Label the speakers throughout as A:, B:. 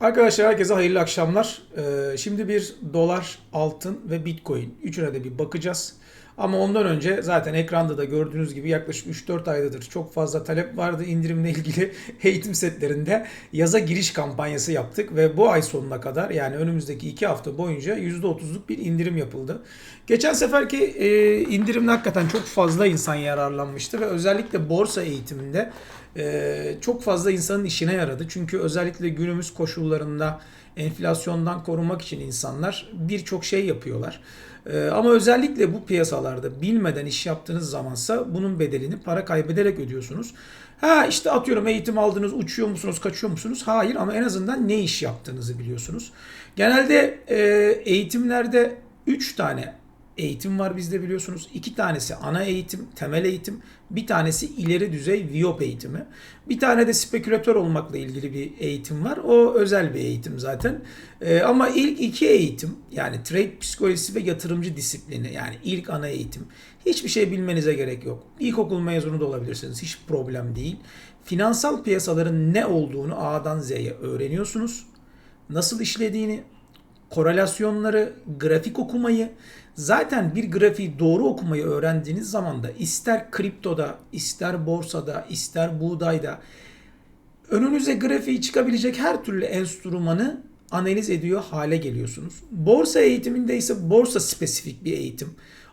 A: Arkadaşlar herkese hayırlı akşamlar. Ee, şimdi bir dolar, altın ve bitcoin. Üçüne de bir bakacağız. Ama ondan önce zaten ekranda da gördüğünüz gibi yaklaşık 3-4 aydadır çok fazla talep vardı indirimle ilgili eğitim setlerinde yaza giriş kampanyası yaptık ve bu ay sonuna kadar yani önümüzdeki 2 hafta boyunca %30'luk bir indirim yapıldı. Geçen seferki e, indirimde hakikaten çok fazla insan yararlanmıştı ve özellikle borsa eğitiminde e, çok fazla insanın işine yaradı. Çünkü özellikle günümüz koşullarında enflasyondan korunmak için insanlar birçok şey yapıyorlar. Ee, ama özellikle bu piyasalarda bilmeden iş yaptığınız zamansa bunun bedelini para kaybederek ödüyorsunuz. Ha işte atıyorum eğitim aldınız, uçuyor musunuz, kaçıyor musunuz? Hayır ama en azından ne iş yaptığınızı biliyorsunuz. Genelde e, eğitimlerde 3 tane eğitim var bizde biliyorsunuz. İki tanesi ana eğitim, temel eğitim. Bir tanesi ileri düzey VIOP eğitimi. Bir tane de spekülatör olmakla ilgili bir eğitim var. O özel bir eğitim zaten. Ee, ama ilk iki eğitim yani trade psikolojisi ve yatırımcı disiplini yani ilk ana eğitim. Hiçbir şey bilmenize gerek yok. İlkokul mezunu da olabilirsiniz. Hiç problem değil. Finansal piyasaların ne olduğunu A'dan Z'ye öğreniyorsunuz. Nasıl işlediğini, korelasyonları, grafik okumayı, zaten bir grafiği doğru okumayı öğrendiğiniz zaman da ister kriptoda, ister borsada, ister buğdayda önünüze grafiği çıkabilecek her türlü enstrümanı analiz ediyor hale geliyorsunuz. Borsa eğitiminde ise borsa spesifik bir eğitim.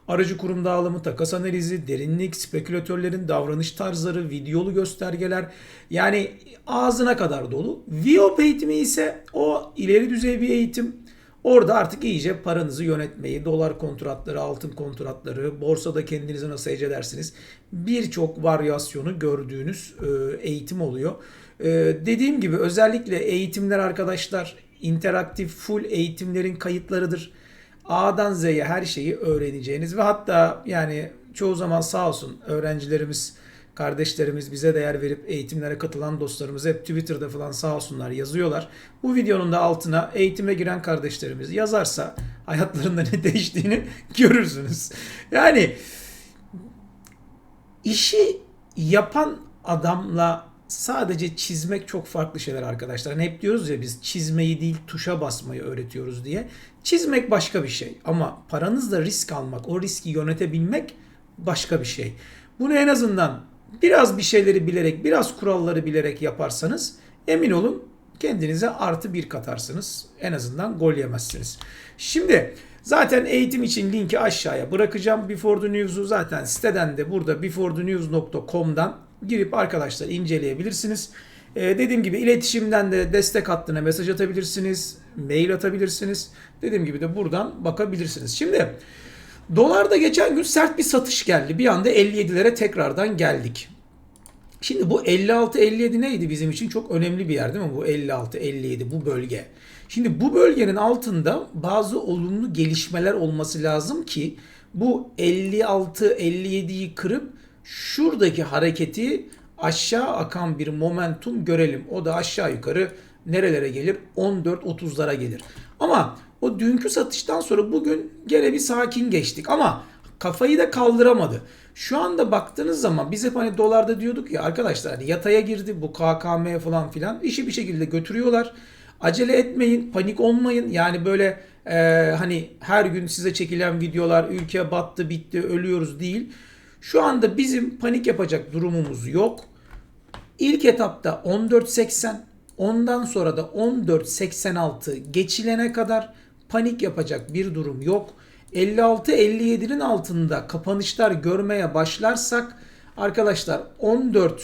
A: Aracı kurum dağılımı, takas analizi, derinlik, spekülatörlerin davranış tarzları, videolu göstergeler yani ağzına kadar dolu. VIOP eğitimi ise o ileri düzey bir eğitim. Orada artık iyice paranızı yönetmeyi, dolar kontratları, altın kontratları, borsada kendinizi nasıl edersiniz birçok varyasyonu gördüğünüz e, eğitim oluyor. E, dediğim gibi özellikle eğitimler arkadaşlar interaktif full eğitimlerin kayıtlarıdır. A'dan Z'ye her şeyi öğreneceğiniz ve hatta yani çoğu zaman sağ olsun öğrencilerimiz kardeşlerimiz bize değer verip eğitimlere katılan dostlarımız hep Twitter'da falan sağ olsunlar yazıyorlar. Bu videonun da altına eğitime giren kardeşlerimiz yazarsa hayatlarında ne değiştiğini görürsünüz. Yani işi yapan adamla sadece çizmek çok farklı şeyler arkadaşlar. Hani hep diyoruz ya biz çizmeyi değil tuşa basmayı öğretiyoruz diye. Çizmek başka bir şey ama paranızla risk almak, o riski yönetebilmek başka bir şey. Bunu en azından biraz bir şeyleri bilerek, biraz kuralları bilerek yaparsanız emin olun kendinize artı bir katarsınız. En azından gol yemezsiniz. Şimdi zaten eğitim için linki aşağıya bırakacağım. Before the News'u zaten siteden de burada beforethenews.com'dan girip arkadaşlar inceleyebilirsiniz. Ee, dediğim gibi iletişimden de destek hattına mesaj atabilirsiniz, mail atabilirsiniz. Dediğim gibi de buradan bakabilirsiniz. Şimdi dolarda geçen gün sert bir satış geldi. Bir anda 57'lere tekrardan geldik. Şimdi bu 56-57 neydi bizim için? Çok önemli bir yer değil mi? Bu 56-57 bu bölge. Şimdi bu bölgenin altında bazı olumlu gelişmeler olması lazım ki bu 56-57'yi kırıp şuradaki hareketi aşağı akan bir momentum görelim. O da aşağı yukarı nerelere gelir? 14-30'lara gelir. Ama o dünkü satıştan sonra bugün gene bir sakin geçtik ama kafayı da kaldıramadı. Şu anda baktığınız zaman biz hep hani dolarda diyorduk ya arkadaşlar hani yataya girdi bu KKM falan filan işi bir şekilde götürüyorlar. Acele etmeyin, panik olmayın. Yani böyle e, hani her gün size çekilen videolar ülke battı, bitti, ölüyoruz değil. Şu anda bizim panik yapacak durumumuz yok. İlk etapta 14.80, ondan sonra da 14.86 geçilene kadar panik yapacak bir durum yok. 56-57'nin altında kapanışlar görmeye başlarsak arkadaşlar 14-10,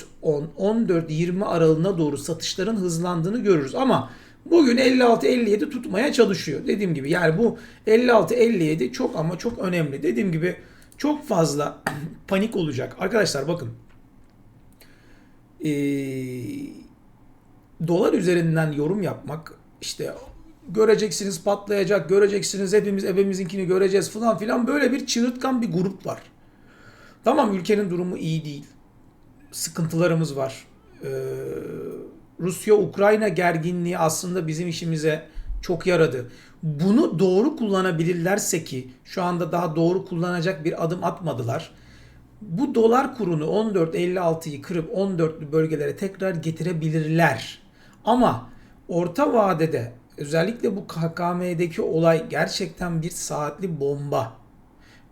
A: 14-20 aralığına doğru satışların hızlandığını görürüz. Ama bugün 56-57 tutmaya çalışıyor. Dediğim gibi yani bu 56-57 çok ama çok önemli. Dediğim gibi çok fazla panik olacak. Arkadaşlar bakın. Ee, dolar üzerinden yorum yapmak işte göreceksiniz patlayacak, göreceksiniz hepimiz evimizinkini göreceğiz falan filan böyle bir çığırtkan bir grup var. Tamam ülkenin durumu iyi değil. Sıkıntılarımız var. Ee, Rusya-Ukrayna gerginliği aslında bizim işimize çok yaradı. Bunu doğru kullanabilirlerse ki şu anda daha doğru kullanacak bir adım atmadılar. Bu dolar kurunu 14.56'yı kırıp 14'lü bölgelere tekrar getirebilirler. Ama orta vadede özellikle bu KKM'deki olay gerçekten bir saatli bomba.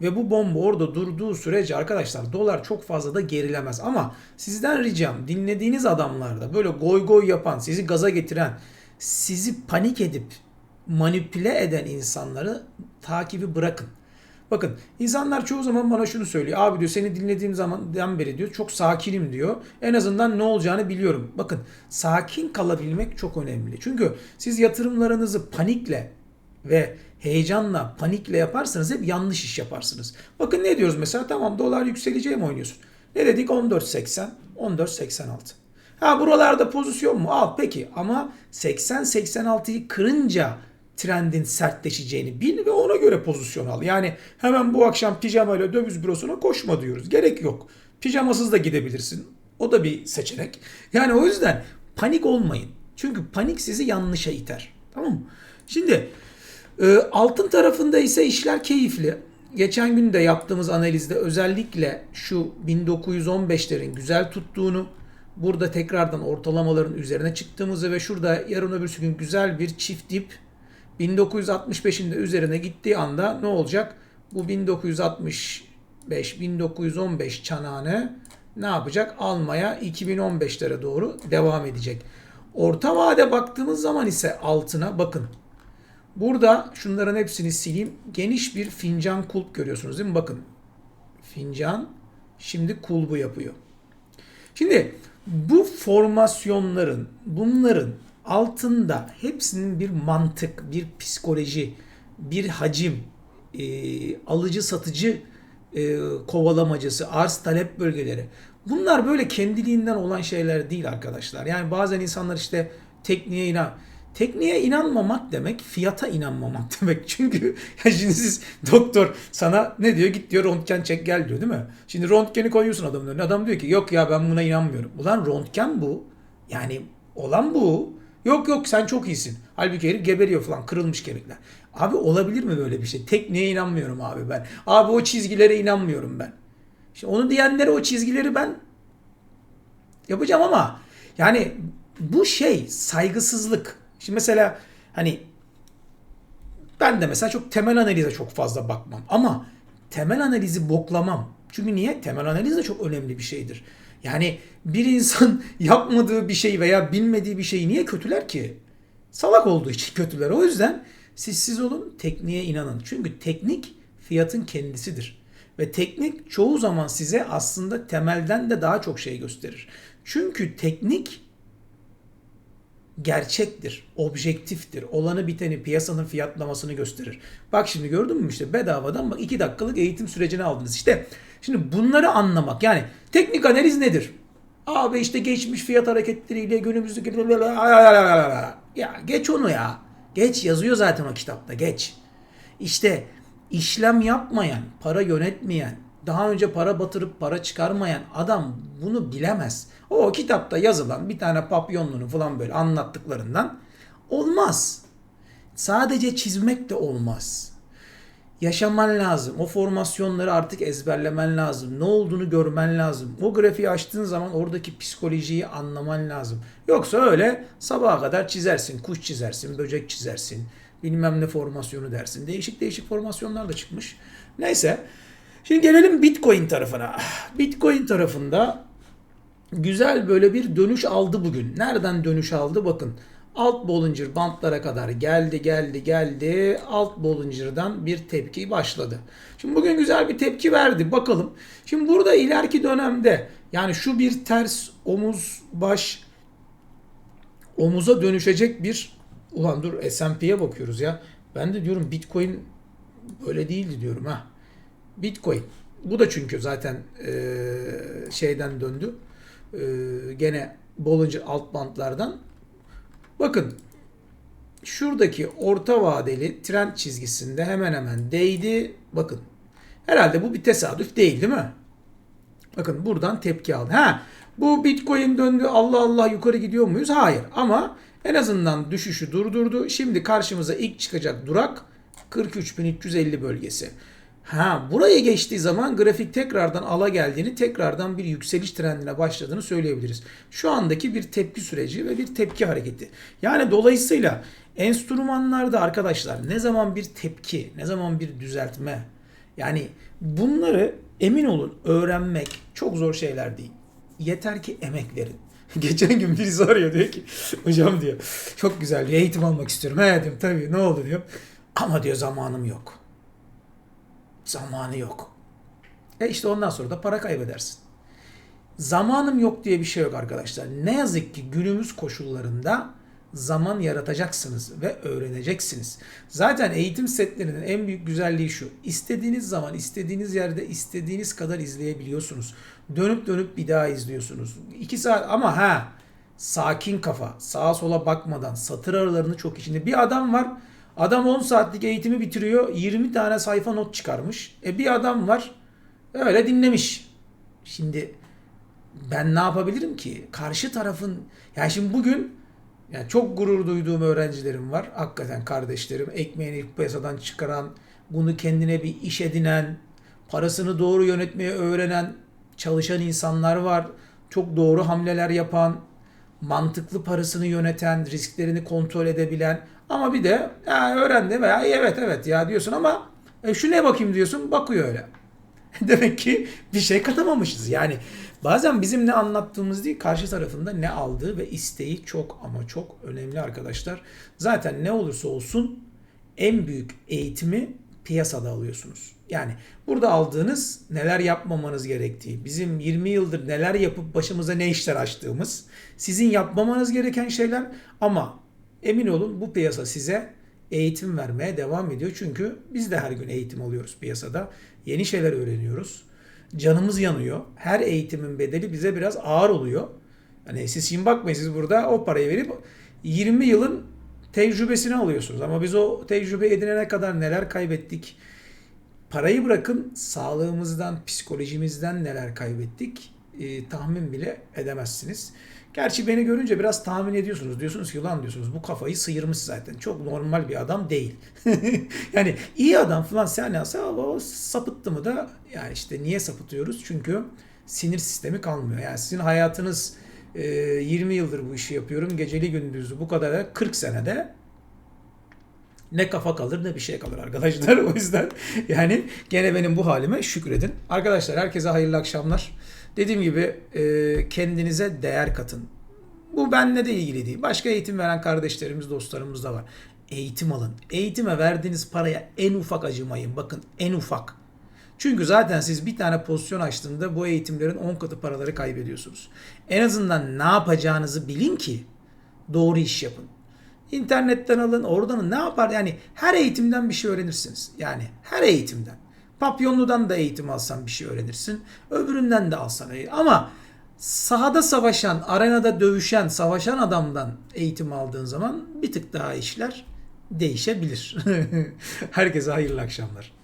A: Ve bu bomba orada durduğu sürece arkadaşlar dolar çok fazla da gerilemez. Ama sizden ricam dinlediğiniz adamlarda böyle goy goy yapan, sizi gaza getiren, sizi panik edip manipüle eden insanları takibi bırakın. Bakın insanlar çoğu zaman bana şunu söylüyor. Abi diyor seni dinlediğim zamandan beri diyor çok sakinim diyor. En azından ne olacağını biliyorum. Bakın sakin kalabilmek çok önemli. Çünkü siz yatırımlarınızı panikle ve heyecanla, panikle yaparsanız hep yanlış iş yaparsınız. Bakın ne diyoruz mesela tamam dolar yükseleceği mi oynuyorsun? Ne dedik 14.80, 14.86. Ha buralarda pozisyon mu? Al peki ama 80-86'yı kırınca trendin sertleşeceğini bil ve ona göre pozisyon al. Yani hemen bu akşam pijamayla döviz bürosuna koşma diyoruz. Gerek yok. Pijamasız da gidebilirsin. O da bir seçenek. Yani o yüzden panik olmayın. Çünkü panik sizi yanlışa iter. Tamam mı? Şimdi e, altın tarafında ise işler keyifli. Geçen gün de yaptığımız analizde özellikle şu 1915'lerin güzel tuttuğunu, burada tekrardan ortalamaların üzerine çıktığımızı ve şurada yarın öbürsü gün güzel bir çift dip 1965'in de üzerine gittiği anda ne olacak? Bu 1965 1915 çanağını ne yapacak? Almaya 2015'lere doğru devam edecek. Orta vade baktığımız zaman ise altına bakın. Burada şunların hepsini sileyim. Geniş bir fincan kulp görüyorsunuz değil mi? Bakın. Fincan şimdi kulbu yapıyor. Şimdi bu formasyonların, bunların altında hepsinin bir mantık, bir psikoloji, bir hacim, e, alıcı satıcı e, kovalamacası, arz talep bölgeleri. Bunlar böyle kendiliğinden olan şeyler değil arkadaşlar. Yani bazen insanlar işte tekniğe inan. Tekniğe inanmamak demek fiyata inanmamak demek. Çünkü ya şimdi siz doktor sana ne diyor git diyor röntgen çek gel diyor değil mi? Şimdi röntgeni koyuyorsun adamın önüne. Adam diyor ki yok ya ben buna inanmıyorum. Ulan röntgen bu. Yani olan bu. Yok yok sen çok iyisin. Halbuki herif geberiyor falan kırılmış kemikler. Abi olabilir mi böyle bir şey? Tekniğe inanmıyorum abi ben. Abi o çizgilere inanmıyorum ben. İşte onu diyenlere o çizgileri ben yapacağım ama yani bu şey saygısızlık. Şimdi mesela hani ben de mesela çok temel analize çok fazla bakmam ama temel analizi boklamam. Çünkü niye? Temel analiz de çok önemli bir şeydir. Yani bir insan yapmadığı bir şey veya bilmediği bir şeyi niye kötüler ki? Salak olduğu için kötüler. O yüzden siz siz olun, tekniğe inanın. Çünkü teknik fiyatın kendisidir. Ve teknik çoğu zaman size aslında temelden de daha çok şey gösterir. Çünkü teknik gerçektir, objektiftir. Olanı biteni, piyasanın fiyatlamasını gösterir. Bak şimdi gördün mü işte bedavadan bak 2 dakikalık eğitim sürecini aldınız. İşte şimdi bunları anlamak yani teknik analiz nedir? Abi işte geçmiş fiyat hareketleriyle günümüzdeki ya geç onu ya. Geç yazıyor zaten o kitapta geç. İşte işlem yapmayan, para yönetmeyen, daha önce para batırıp para çıkarmayan adam bunu bilemez. O kitapta yazılan bir tane papyonluğunu falan böyle anlattıklarından olmaz. Sadece çizmek de olmaz. Yaşaman lazım. O formasyonları artık ezberlemen lazım. Ne olduğunu görmen lazım. O grafiği açtığın zaman oradaki psikolojiyi anlaman lazım. Yoksa öyle sabaha kadar çizersin. Kuş çizersin, böcek çizersin. Bilmem ne formasyonu dersin. Değişik değişik formasyonlar da çıkmış. Neyse. Şimdi gelelim Bitcoin tarafına. Bitcoin tarafında güzel böyle bir dönüş aldı bugün. Nereden dönüş aldı? Bakın alt Bollinger bantlara kadar geldi geldi geldi. Alt Bollinger'dan bir tepki başladı. Şimdi bugün güzel bir tepki verdi. Bakalım. Şimdi burada ileriki dönemde yani şu bir ters omuz baş omuza dönüşecek bir ulan dur S&P'ye bakıyoruz ya. Ben de diyorum Bitcoin böyle değildi diyorum ha. Bitcoin. Bu da çünkü zaten e, şeyden döndü. E, gene Bollinger alt bantlardan. Bakın şuradaki orta vadeli trend çizgisinde hemen hemen değdi. Bakın. Herhalde bu bir tesadüf değil değil mi? Bakın buradan tepki aldı. Ha bu Bitcoin döndü Allah Allah yukarı gidiyor muyuz? Hayır ama en azından düşüşü durdurdu. Şimdi karşımıza ilk çıkacak durak 43.350 bölgesi. Ha buraya geçtiği zaman grafik tekrardan ala geldiğini, tekrardan bir yükseliş trendine başladığını söyleyebiliriz. Şu andaki bir tepki süreci ve bir tepki hareketi. Yani dolayısıyla enstrümanlarda arkadaşlar ne zaman bir tepki, ne zaman bir düzeltme yani bunları emin olun öğrenmek çok zor şeyler değil. Yeter ki emek verin. Geçen gün birisi arıyor diyor ki hocam diyor çok güzel diyor eğitim almak istiyorum. He diyorum tabii ne oldu diyor. Ama diyor zamanım yok. Zamanı yok. E işte ondan sonra da para kaybedersin. Zamanım yok diye bir şey yok arkadaşlar. Ne yazık ki günümüz koşullarında zaman yaratacaksınız ve öğreneceksiniz. Zaten eğitim setlerinin en büyük güzelliği şu. İstediğiniz zaman, istediğiniz yerde, istediğiniz kadar izleyebiliyorsunuz. Dönüp dönüp bir daha izliyorsunuz. 2 saat ama ha sakin kafa, sağa sola bakmadan, satır aralarını çok içinde. Bir adam var, adam 10 saatlik eğitimi bitiriyor, 20 tane sayfa not çıkarmış. E bir adam var, öyle dinlemiş. Şimdi ben ne yapabilirim ki? Karşı tarafın yani şimdi bugün yani çok gurur duyduğum öğrencilerim var. Hakikaten kardeşlerim ekmeğini piyasadan çıkaran, bunu kendine bir iş edinen, parasını doğru yönetmeyi öğrenen, çalışan insanlar var. Çok doğru hamleler yapan, mantıklı parasını yöneten, risklerini kontrol edebilen ama bir de ya öğrendi veya evet evet ya diyorsun ama e, şu ne bakayım diyorsun bakıyor öyle. Demek ki bir şey katamamışız. Yani bazen bizim ne anlattığımız değil karşı tarafında ne aldığı ve isteği çok ama çok önemli arkadaşlar. Zaten ne olursa olsun en büyük eğitimi piyasada alıyorsunuz. Yani burada aldığınız neler yapmamanız gerektiği, bizim 20 yıldır neler yapıp başımıza ne işler açtığımız, sizin yapmamanız gereken şeyler ama emin olun bu piyasa size eğitim vermeye devam ediyor. Çünkü biz de her gün eğitim alıyoruz piyasada. Yeni şeyler öğreniyoruz. Canımız yanıyor. Her eğitimin bedeli bize biraz ağır oluyor. Hani siz şimdi bakmayın siz burada o parayı verip 20 yılın tecrübesini alıyorsunuz. Ama biz o tecrübe edinene kadar neler kaybettik? Parayı bırakın sağlığımızdan, psikolojimizden neler kaybettik? e, tahmin bile edemezsiniz. Gerçi beni görünce biraz tahmin ediyorsunuz. Diyorsunuz ki ulan diyorsunuz bu kafayı sıyırmış zaten. Çok normal bir adam değil. yani iyi adam falan sen yazsa o sapıttı mı da yani işte niye sapıtıyoruz? Çünkü sinir sistemi kalmıyor. Yani sizin hayatınız e, 20 yıldır bu işi yapıyorum. Geceli gündüzlü bu kadar da 40 senede ne kafa kalır ne bir şey kalır arkadaşlar. O yüzden yani gene benim bu halime şükredin. Arkadaşlar herkese hayırlı akşamlar. Dediğim gibi e, kendinize değer katın. Bu benle de ilgili değil. Başka eğitim veren kardeşlerimiz, dostlarımız da var. Eğitim alın. Eğitime verdiğiniz paraya en ufak acımayın. Bakın en ufak. Çünkü zaten siz bir tane pozisyon açtığında bu eğitimlerin 10 katı paraları kaybediyorsunuz. En azından ne yapacağınızı bilin ki doğru iş yapın. İnternetten alın, oradan ne yapar? Yani her eğitimden bir şey öğrenirsiniz. Yani her eğitimden. Papyonlu'dan da eğitim alsan bir şey öğrenirsin. Öbüründen de alsan. Ama sahada savaşan, arenada dövüşen, savaşan adamdan eğitim aldığın zaman bir tık daha işler değişebilir. Herkese hayırlı akşamlar.